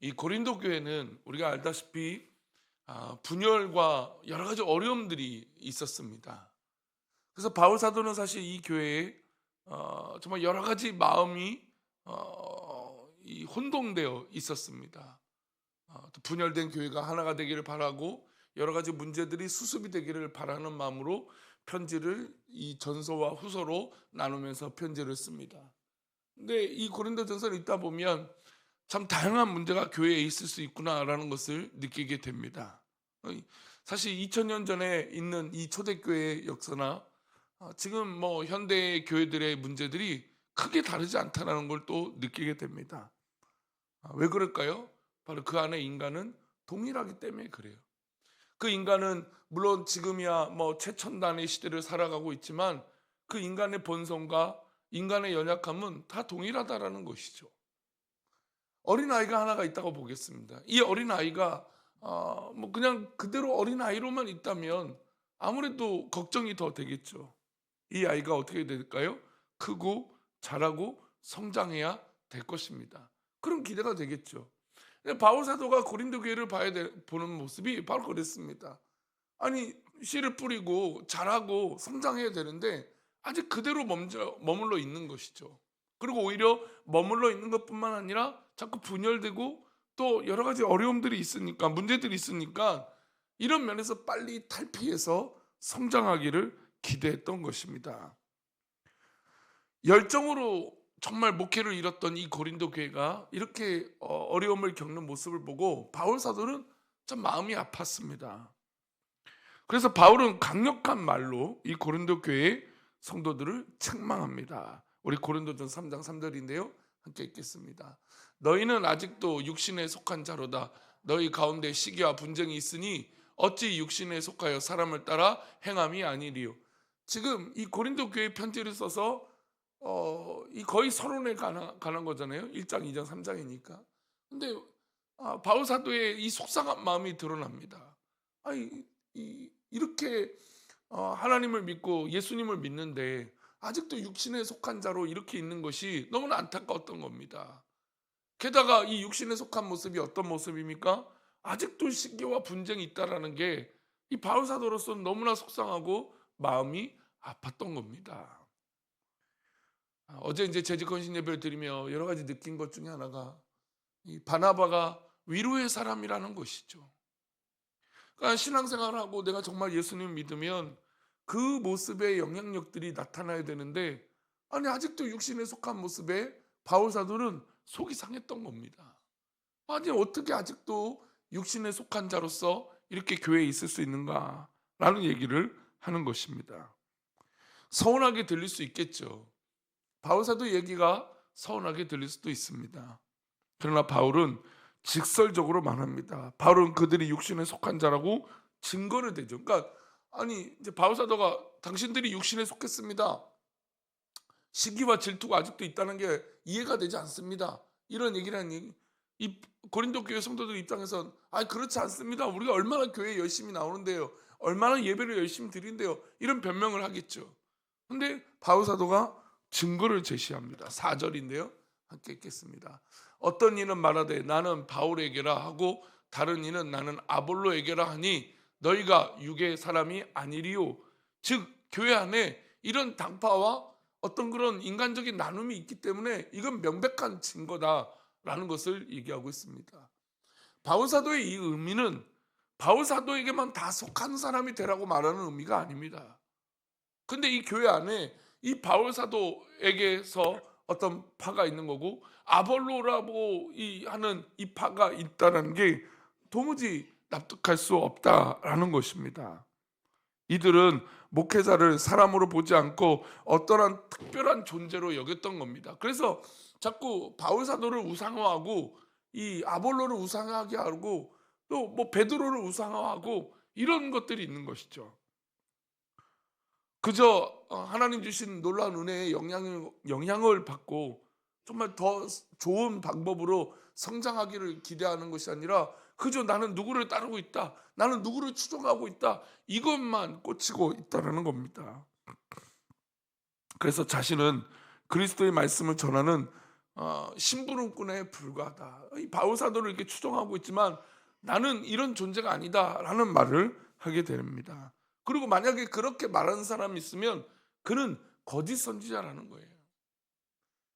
이 고린도 교회는 우리가 알다시피 아, 분열과 여러 가지 어려움들이 있었습니다. 그래서 바울 사도는 사실 이 교회에 어, 정말 여러 가지 마음이 어, 이 혼동되어 있었습니다. 어, 또 분열된 교회가 하나가 되기를 바라고 여러 가지 문제들이 수습이 되기를 바라는 마음으로 편지를 이 전서와 후서로 나누면서 편지를 씁니다. 근데 이 고린도전서를 읽다 보면 참 다양한 문제가 교회에 있을 수 있구나라는 것을 느끼게 됩니다. 어, 사실 2000년 전에 있는 이 초대교회 역사나 어, 지금 뭐 현대 교회들의 문제들이 크게 다르지 않다는 걸 또 느끼게 됩니다. 아, 왜 그럴까요? 바로 그 안에 인간은 동일하기 때문에 그래요. 그 인간은 물론 지금이야 뭐 최첨단의 시대를 살아가고 있지만 그 인간의 본성과 인간의 연약함은 다 동일하다라는 것이죠. 어린 아이가 하나가 있다고 보겠습니다. 이 어린 아이가 어, 뭐 그냥 그대로 어린 아이로만 있다면 아무래도 걱정이 더 되겠죠. 이 아이가 어떻게 될까요? 크고 자라고 성장해야 될 것입니다. 그런 기대가 되겠죠. 바울 사도가 고린도 교회를 봐야 돼, 보는 모습이 바로 그랬습니다. 아니 씨를 뿌리고 자라고 성장해야 되는데 아직 그대로 멈춰, 머물러 있는 것이죠. 그리고 오히려 머물러 있는 것뿐만 아니라 자꾸 분열되고 또 여러 가지 어려움들이 있으니까 문제들이 있으니까 이런 면에서 빨리 탈피해서 성장하기를 기대했던 것입니다. 열정으로 정말 목회를 이뤘던 이 고린도 교회가 이렇게 어, 어려움을 겪는 모습을 보고 바울 사도는 참 마음이 아팠습니다. 그래서 바울은 강력한 말로 이 고린도 교회의 성도들을 책망합니다. 우리 고린도전 3장 3절인데요. 함께 읽겠습니다. 너희는 아직도 육신에 속한 자로다. 너희 가운데 시기와 분쟁이 있으니 어찌 육신에 속하여 사람을 따라 행함이 아니리요. 지금 이 고린도 교회 편지를 써서 어, 이 거의 서론에 관한, 관한 거잖아요. 1장, 2장, 3장이니까. 근데 아, 바울 사도의 이 속상한 마음이 드러납니다. 아니, 이, 이렇게 어, 하나님을 믿고 예수님을 믿는데 아직도 육신에 속한 자로 이렇게 있는 것이 너무나 안타까웠던 겁니다. 게다가 이 육신에 속한 모습이 어떤 모습입니까? 아직도 시기와 분쟁이 있다라는 게 이 바울 사도로서는 너무나 속상하고 마음이 아팠던 겁니다. 아, 어제 이제 재직 헌신 예배를 드리며 여러 가지 느낀 것 중에 하나가 이 바나바가 위로의 사람이라는 것이죠. 그러니까 신앙생활하고 내가 정말 예수님 믿으면 그 모습의 영향력들이 나타나야 되는데 아니 아직도 육신에 속한 모습에 바울 사도는 속이 상했던 겁니다. 아니 어떻게 아직도 육신에 속한 자로서 이렇게 교회에 있을 수 있는가라는 얘기를 하는 것입니다. 서운하게 들릴 수 있겠죠. 바울 사도 얘기가 서운하게 들릴 수도 있습니다. 그러나 바울은 직설적으로 말합니다. 바울은 그들이 육신에 속한 자라고 증거를 대죠. 그러니까 아니 이제 바울 사도가 당신들이 육신에 속했습니다. 시기와 질투가 아직도 있다는 게 이해가 되지 않습니다. 이런 얘기를 하니 이 고린도 교회 성도들 입장에선 아 그렇지 않습니다. 우리가 얼마나 교회 열심히 나오는데요. 얼마나 예배를 열심히 드린대요. 이런 변명을 하겠죠. 근데 바울 사도가 증거를 제시합니다. 4절인데요. 함께 읽겠습니다. 어떤 이는 말하되 나는 바울에게라 하고 다른 이는 나는 아볼로에게라 하니 너희가 육의 사람이 아니리요. 즉 교회 안에 이런 당파와 어떤 그런 인간적인 나눔이 있기 때문에 이건 명백한 증거다라는 것을 얘기하고 있습니다. 바울 사도의 이 의미는 바울 사도에게만 다 속한 사람이 되라고 말하는 의미가 아닙니다. 근데 이 교회 안에 이 바울 사도에게서 어떤 파가 있는 거고 아볼로라고 이 하는 이 파가 있다는 게 도무지 납득할 수 없다라는 것입니다. 이들은 목회자를 사람으로 보지 않고 어떠한 특별한 존재로 여겼던 겁니다. 그래서 자꾸 바울 사도를 우상화하고 이 아볼로를 우상화하게 하고 또 뭐 베드로를 우상화하고 이런 것들이 있는 것이죠. 그저 어, 하나님 주신 놀라운 은혜의 영향을, 영향을 받고 정말 더 좋은 방법으로 성장하기를 기대하는 것이 아니라 그저 나는 누구를 따르고 있다. 나는 누구를 추종하고 있다. 이것만 꽂히고 있다라는 겁니다. 그래서 자신은 그리스도의 말씀을 전하는 어, 심부름꾼에 불과하다. 이 바울 사도를 이렇게 추정하고 있지만 나는 이런 존재가 아니다라는 말을 하게 됩니다. 그리고 만약에 그렇게 말하는 사람이 있으면 그는 거짓 선지자라는 거예요.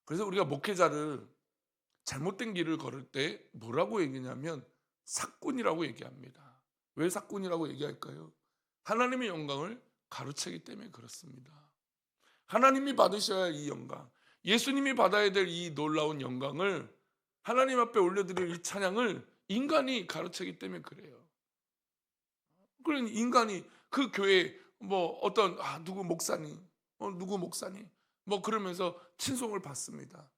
그래서 우리가 목회자를 잘못된 길을 걸을 때 뭐라고 얘기냐면 사꾼이라고 얘기합니다. 왜 사꾼이라고 얘기할까요? 하나님의 영광을 가로채기 때문에 그렇습니다. 하나님이 받으셔야 이 영광, 예수님이 받아야 될 이 놀라운 영광을 하나님 앞에 올려드릴 이 찬양을 인간이 가로채기 때문에 그래요. 그런 인간이 그 교회 뭐 어떤 아 누구 목사님, 어, 누구 목사님 뭐 그러면서 친송을 받습니다.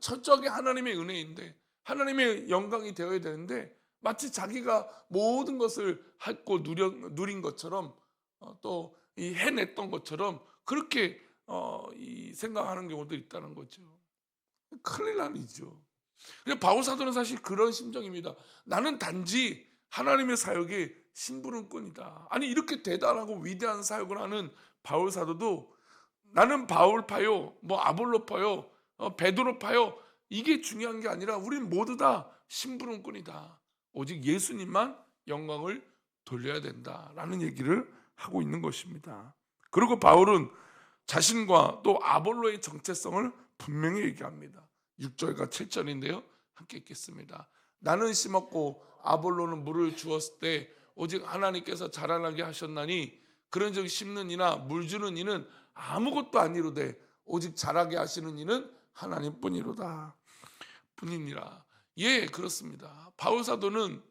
철저하게 하나님의 은혜인데 하나님의 영광이 되어야 되는데 마치 자기가 모든 것을 했고 누려, 누린 것처럼 어, 또이 해냈던 것처럼 그렇게 어, 이 생각하는 경우도 있다는 거죠. 큰일. 근데 바울 사도는 사실 그런 심정입니다. 나는 단지 하나님의 사역의 심부름꾼이다. 아니 이렇게 대단하고 위대한 사역을 하는 바울 사도도 나는 바울파요, 뭐 아볼로파요, 어, 베드로파요 이게 중요한 게 아니라 우린 모두 다 심부름꾼이다. 오직 예수님만 영광을 돌려야 된다라는 얘기를 하고 있는 것입니다. 그리고 바울은 자신과 또 아볼로의 정체성을 분명히 얘기합니다. 6절과 7절인데요. 함께 읽겠습니다. 나는 심었고 아볼로는 물을 주었을 때 오직 하나님께서 자라나게 하셨나니 그런 즉 심는 이나 물 주는 이는 아무것도 아니로되 오직 자라게 하시는 이는 하나님뿐이로다. 뿐이니라. 예, 그렇습니다. 바울 사도는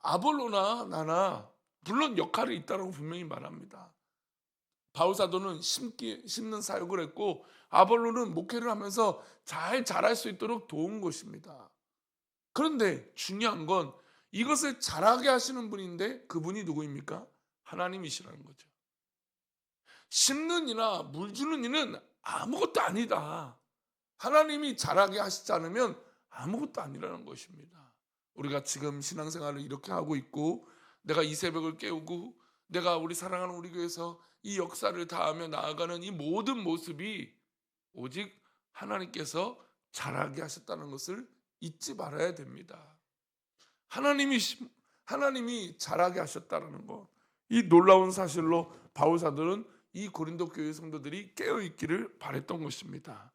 아볼로나 나나 물론 역할이 있다고 분명히 말합니다. 바울 사도는 심기, 심는 사역을 했고 아볼로는 목회를 하면서 잘 자랄 수 있도록 도운 것입니다. 그런데 중요한 건 이것을 잘하게 하시는 분인데 그분이 누구입니까? 하나님이시라는 거죠. 심는 이나 물 주는 이는 아무것도 아니다. 하나님이 잘하게 하시지 않으면 아무것도 아니라는 것입니다. 우리가 지금 신앙생활을 이렇게 하고 있고 내가 이 새벽을 깨우고 내가 우리 사랑하는 우리 교회에서 이 역사를 다하며 나아가는 이 모든 모습이 오직 하나님께서 잘하게 하셨다는 것을 잊지 말아야 됩니다. 하나님이 하나님이 잘하게 하셨다는 것. 이 놀라운 사실로 바울 사도는 이 고린도 교회 성도들이 깨어 있기를 바랬던 것입니다.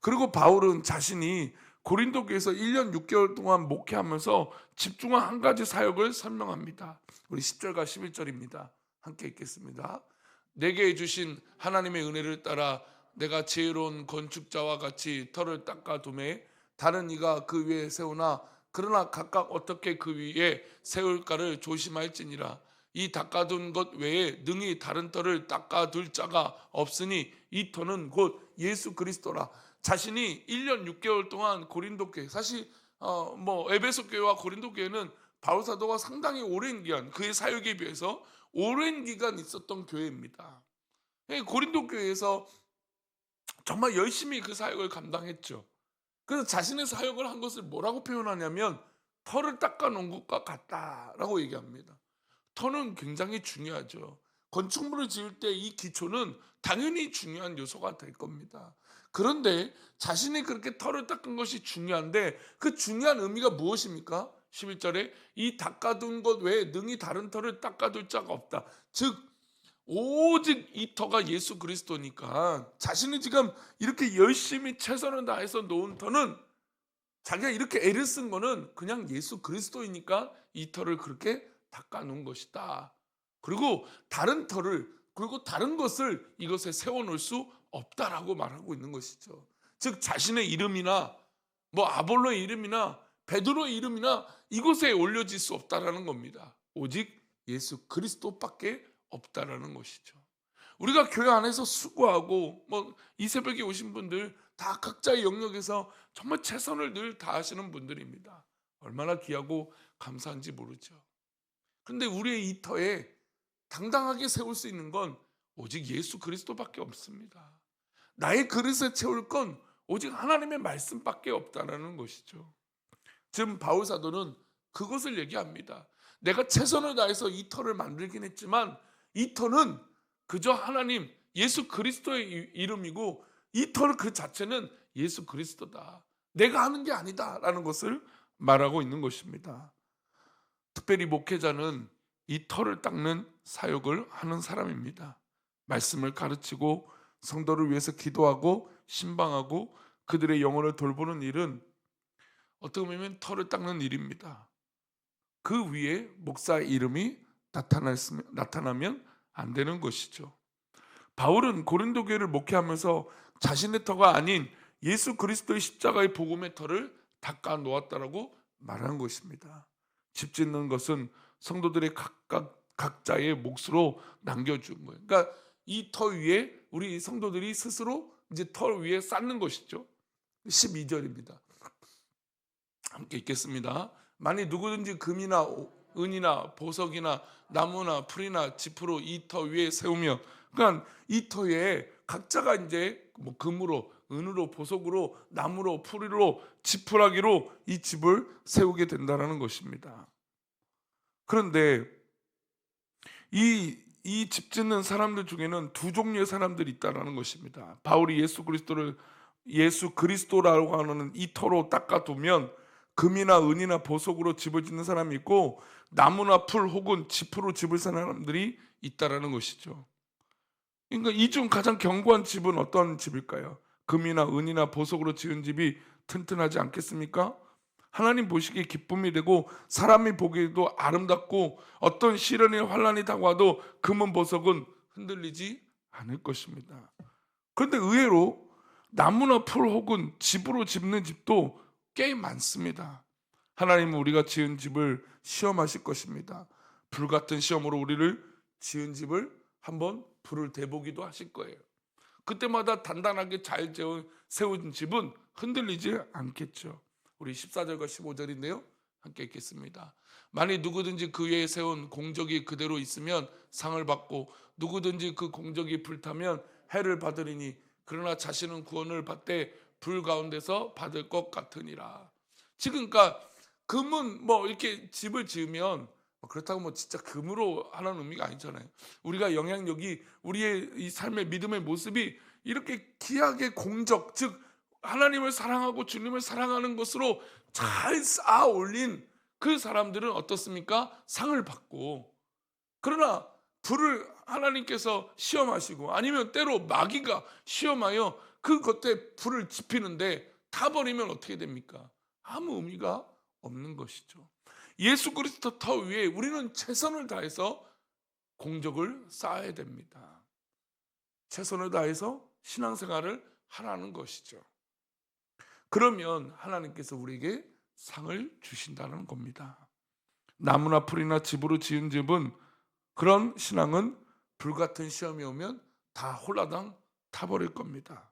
그리고 바울은 자신이 고린도 교회에서 1년 6개월 동안 목회하면서 집중한 한 가지 사역을 설명합니다. 우리 10절과 11절입니다. 함께 읽겠습니다. 내게 주신 하나님의 은혜를 따라 내가 지혜로운 건축자와 같이 털을 닦아 두매 다른 이가 그 위에 세우나 그러나 각각 어떻게 그 위에 세울까를 조심할지니라 이 닦아둔 것 외에 능히 다른 털을 닦아둘 자가 없으니 이 터는 곧 예수 그리스도라 자신이 1년 6개월 동안 고린도 교회 사실 어 뭐 에베소 교회와 고린도 교회는 바울 사도가 상당히 오랜 기간 그의 사역에 비해서 오랜 기간 있었던 교회입니다. 예, 고린도 교회에서 정말 열심히 그 사역을 감당했죠. 그래서 자신의 사역을 한 것을 뭐라고 표현하냐면 털을 닦아 놓은 것과 같다라고 얘기합니다. 터는 굉장히 중요하죠. 건축물을 지을 때 이 기초는 당연히 중요한 요소가 될 겁니다. 그런데 자신이 그렇게 털을 닦은 것이 중요한데 그 중요한 의미가 무엇입니까? 11절에 이 닦아둔 것 외에 능히 다른 털을 닦아둘 자가 없다. 즉 오직 이 터가 예수 그리스도니까 자신이 지금 이렇게 열심히 최선을 다해서 놓은 터는 자기가 이렇게 애를 쓴 거는 그냥 예수 그리스도이니까 이 터를 그렇게 닦아 놓은 것이다. 그리고 다른 터를 그리고 다른 것을 이것에 세워 놓을 수 없다라고 말하고 있는 것이죠. 즉 자신의 이름이나 뭐 아볼로의 이름이나 베드로의 이름이나 이곳에 올려질 수 없다라는 겁니다. 오직 예수 그리스도밖에 없다라는 것이죠. 우리가 교회 안에서 수고하고 뭐 이 새벽에 오신 분들 다 각자의 영역에서 정말 최선을 늘 다하시는 분들입니다. 얼마나 귀하고 감사한지 모르죠. 그런데 우리의 이 터에 당당하게 세울 수 있는 건 오직 예수 그리스도밖에 없습니다. 나의 그릇에 채울 건 오직 하나님의 말씀밖에 없다라는 것이죠. 지금 바울 사도는 그것을 얘기합니다. 내가 최선을 다해서 이 터를 만들긴 했지만 이 터는 그저 하나님 예수 그리스도의 이름이고 이 터는 그 자체는 예수 그리스도다. 내가 하는 게 아니다라는 것을 말하고 있는 것입니다. 특별히 목회자는 이 터를 닦는 사역을 하는 사람입니다. 말씀을 가르치고 성도를 위해서 기도하고 신방하고 그들의 영혼을 돌보는 일은 어떻게 보면 터를 닦는 일입니다. 그 위에 목사 이름이 나타나면 안 되는 것이죠. 바울은 고린도 교회를 목회하면서 자신의 터가 아닌 예수 그리스도의 십자가의 복음의 터를 닦아 놓았다라고 말하는 것입니다. 집 짓는 것은 성도들의 각각 각자의 몫으로 남겨준 거예요. 그러니까 이 터 위에 우리 성도들이 스스로 이제 터 위에 쌓는 것이죠. 12절입니다. 함께 읽겠습니다. 만일 누구든지 금이나 은이나 보석이나 나무나 풀이나 지프로 이 터 위에 세우며 그러니까 이 터에 각자가 이제 뭐 금으로 은으로 보석으로 나무로 풀이로 지푸라기로 이 집을 세우게 된다라는 것입니다. 그런데 이 이 집 짓는 사람들 중에는 두 종류의 사람들이 있다라는 것입니다. 바울이 예수 그리스도를 예수 그리스도라고 하는 이 터로 닦아두면 금이나 은이나 보석으로 집을 짓는 사람이 있고 나무나 풀 혹은 지프로 집을 사는 사람들이 있다라는 것이죠. 그러니까 이 중 가장 견고한 집은 어떤 집일까요? 금이나 은이나 보석으로 지은 집이 튼튼하지 않겠습니까? 하나님 보시기에 기쁨이 되고 사람이 보기에도 아름답고 어떤 시련이 환란이 다가와도 금은 보석은 흔들리지 않을 것입니다. 그런데 의외로 나무나 풀 혹은 집으로 짓는 집도 꽤 많습니다. 하나님은 우리가 지은 집을 시험하실 것입니다. 불 같은 시험으로 우리를 지은 집을 한번 불을 대보기도 하실 거예요. 그때마다 단단하게 잘 세운 집은 흔들리지 않겠죠. 우리 14절과 15절인데요. 함께 읽겠습니다. 만일 누구든지 그 위에 세운 공적이 그대로 있으면 상을 받고 누구든지 그 공적이 불타면 해를 받으리니 그러나 자신은 구원을 받되 불 가운데서 받을 것 같으니라. 지금 그러니까 금은 뭐 이렇게 집을 지으면 뭐 그렇다고 뭐 진짜 금으로 하는 의미가 아니잖아요. 우리가 영향력이 우리의 이 삶의 믿음의 모습이 이렇게 귀하게 공적 즉 하나님을 사랑하고 주님을 사랑하는 것으로 잘 쌓아 올린 그 사람들은 어떻습니까? 상을 받고 그러나 불을 하나님께서 시험하시고 아니면 때로 마귀가 시험하여 그 겉에 불을 지피는데 타버리면 어떻게 됩니까? 아무 의미가 없는 것이죠. 예수 그리스도 터 위에 우리는 최선을 다해서 공적을 쌓아야 됩니다. 최선을 다해서 신앙생활을 하라는 것이죠. 그러면 하나님께서 우리에게 상을 주신다는 겁니다. 나무나 풀이나 집으로 지은 집은 그런 신앙은 불같은 시험이 오면 다 홀라당 타버릴 겁니다.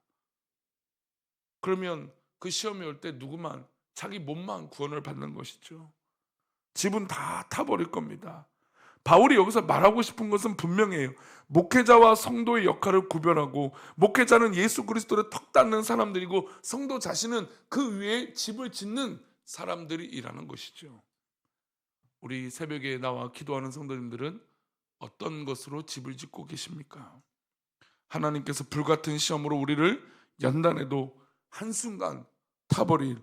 그러면 그 시험이 올 때 누구만 자기 몸만 구원을 받는 것이죠. 집은 다 타버릴 겁니다. 바울이 여기서 말하고 싶은 것은 분명해요. 목회자와 성도의 역할을 구별하고 목회자는 예수 그리스도를 턱 닿는 사람들이고 성도 자신은 그 위에 집을 짓는 사람들이라는 것이죠. 우리 새벽에 나와 기도하는 성도님들은 어떤 것으로 집을 짓고 계십니까? 하나님께서 불같은 시험으로 우리를 연단해도 한순간 타버릴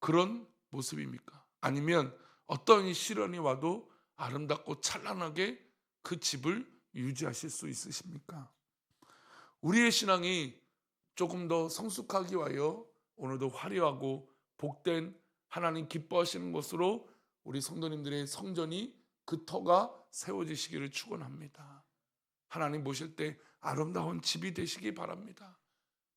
그런 모습입니까? 아니면 어떤 시련이 와도 아름답고 찬란하게 그 집을 유지하실 수 있으십니까? 우리의 신앙이 조금 더 성숙하기 위하여 오늘도 화려하고 복된 하나님 기뻐하시는 것으로 우리 성도님들의 성전이 그 터가 세워지시기를 축원합니다. 하나님 보실 때 아름다운 집이 되시기 바랍니다.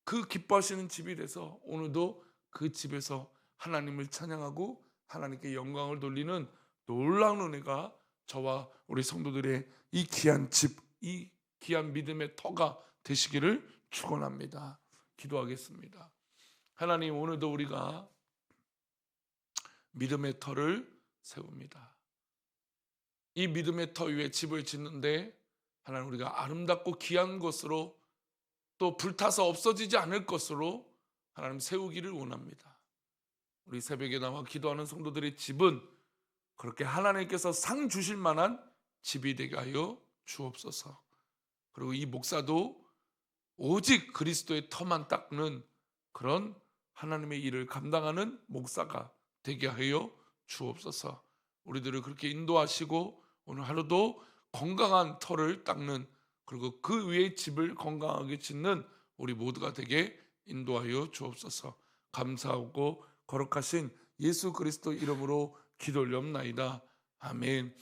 그 기뻐하시는 집이 돼서 오늘도 그 집에서 하나님을 찬양하고 하나님께 영광을 돌리는 놀라운 은혜가 저와 우리 성도들의 이 귀한 집, 이 귀한 믿음의 터가 되시기를 축원합니다. 기도하겠습니다. 하나님 오늘도 우리가 믿음의 터를 세웁니다. 이 믿음의 터 위에 집을 짓는데 하나님 우리가 아름답고 귀한 것으로 또 불타서 없어지지 않을 것으로 하나님 세우기를 원합니다. 우리 새벽에 나와 기도하는 성도들의 집은 그렇게 하나님께서 상 주실 만한 집이 되게 하여 주옵소서. 그리고 이 목사도 오직 그리스도의 터만 닦는 그런 하나님의 일을 감당하는 목사가 되게 하여 주옵소서. 우리들을 그렇게 인도하시고 오늘 하루도 건강한 터를 닦는 그리고 그 위에 집을 건강하게 짓는 우리 모두가 되게 인도하여 주옵소서. 감사하고 거룩하신 예수 그리스도 이름으로 기도 올려옵나이다. 아멘.